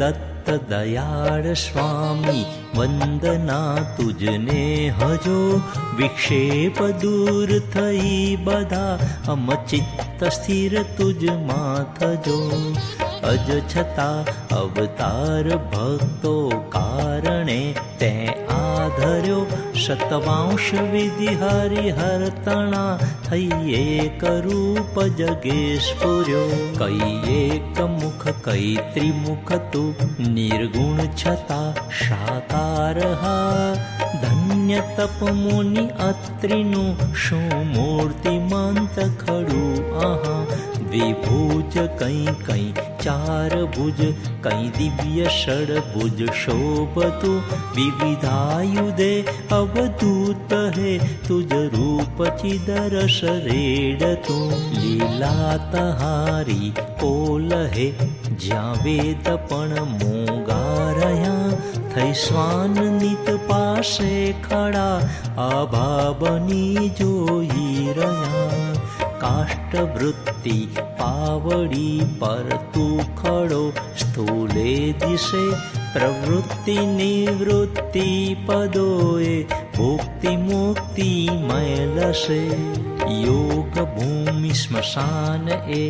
दत्त दयाळ स्वामी वन्दना तुजने हजो विक्षेप दूर थई बदा विक्षेपदूरी स्थिर तुज माथजो अज छता अवतार भक्तो कारणे ते आधर्यो शतवांश विधि हरिहर कै एकमुख कैत्रिमुख तु निर्गुण छता शाकारः धन्य तपमुनि शो मूर्तिमन्त खडु अहा। विभुज कै कै चार भुज कै दिव्य षड्भुज शोभतु। विविधायुधे अवधूत हे तुज रूप चिदरस रेडतु। लीला तहारी कोल हे ज्या वेद पण मोगारया। थै स्वान नित पाशे खड़ा आभा बनी जोई रया काष्ठभृ पावडी पावडी परतु खडो स्थूले वृत्ति निवृत्ति पदो मैलसे। योगभूमि श्मशान ए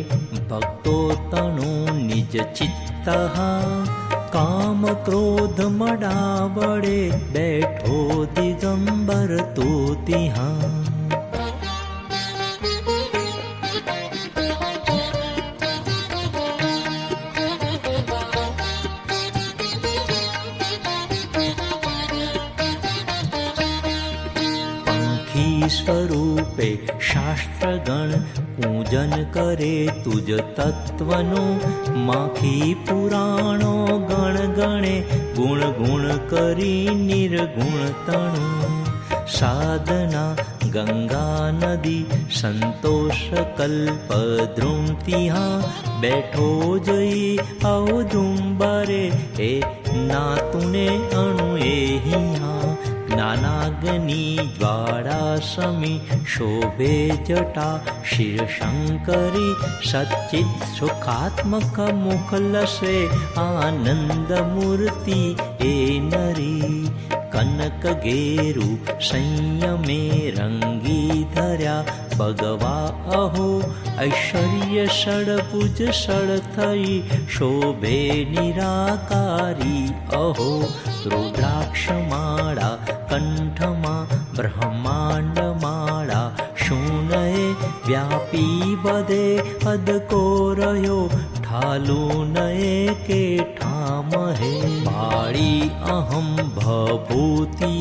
भक्तो तनुज चित्त काम क्रोध मडावडे बैठो दिगम्बर मडाव સ્વરૂપે શાસ્ત્રગણ પૂજન કરે તુજ તત્વનું. માખી પુરાણો ગણ ગણે, ગુણ ગુણ કરી નિર્ગુણ તણું. સાધના, ગંગા નદી, સંતોષ કલ્પ ધ્રુમતિહા. બેઠો જઈ અવધુંબરે એ નાતુને અણુ એ હિયા नानाग्नि ज्वामी शोभे जटा शिरशङ्करि सच्चित् सुखात्मकमुखलसे आनन्दमूर्ति ए नरी कनकगेरु संयमे रङ्गी धर्या भगवा अहो ऐश्वर्य ऐश्वर्यपुज षडथयि शोभे निराकारी अहो रुद्राक्षमाडा दे अदको रहियो ठालू नए के ठाम हे। पाड़ी अहम भूति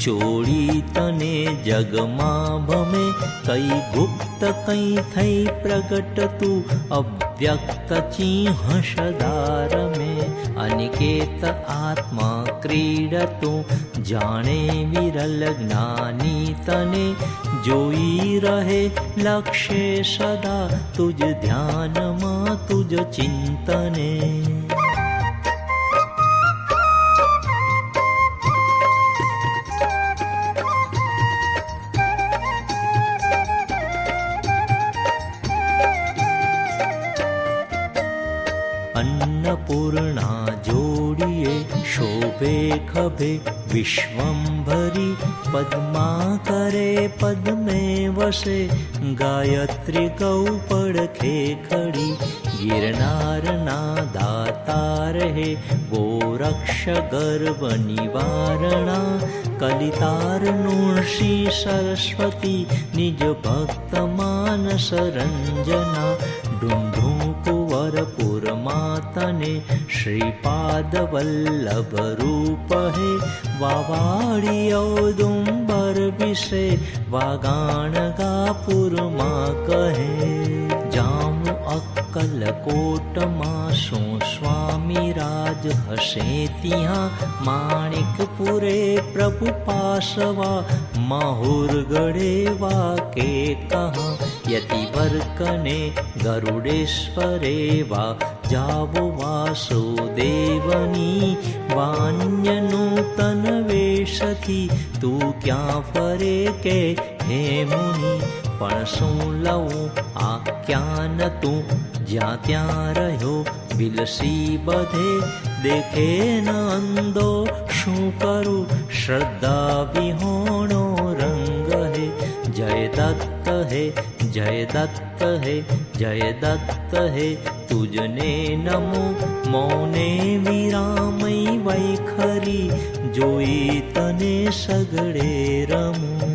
चोरी तने जगमा भमे कई गुप्त कई थई प्रगट तू अव्यक्त चिंह सदार में। अनिकेत आत्मा क्रीडतु। जा तने ज्ञानि रहे ले सदा। तुज तन मा चिन्तने। अन्नपूर्णा जोडिये शोभे खभे विश्वम्भरि भरि पद्मा करे पद्मे वसे गायत्री गौ पडखेखि गिरनारणा दातार हे गो रक्ष गर्व कलितार्णी सरस्वती निजभक्तमानसरञ्जना भक्तमानसरञ्जना पुर मातनि श्रीपादवल्लभरूपहे वावाडियौदुम्बरविषे औदुम्बर कहे जाम પુરમાતને શ્રીપાદ વલ્લભ રૂપ હે વાવાડી ઔદુંબર વિશે વાગાણ ગાપુરમાં કહે જામુ અક્કલકોટમાં શું સ્વામી રાજ હશે ત્યાં માણિકપુરે પ્રભુ પાસવા માહુર ગળે વાકે કહા યતિ વર્કને ગરુડેશ્વરે વા જાવો વાસુદેવની વાન્ય નૂતન વેશથી તું ક્યાં ફરે કે હે મુનિ પણ શું લઉં આ ક્યાં તું જ્યાં ત્યાં રહ્યો વિલસી બધે દેખે ન અંદો શું કરું શ્રદ્ધા વિહોણો રંગ હે જય દત્ત હે જય દત્ત હે જય દત્ત હે તુજને નમો મૌને વિરામય વૈખરી જોઈ તને સગડે રમું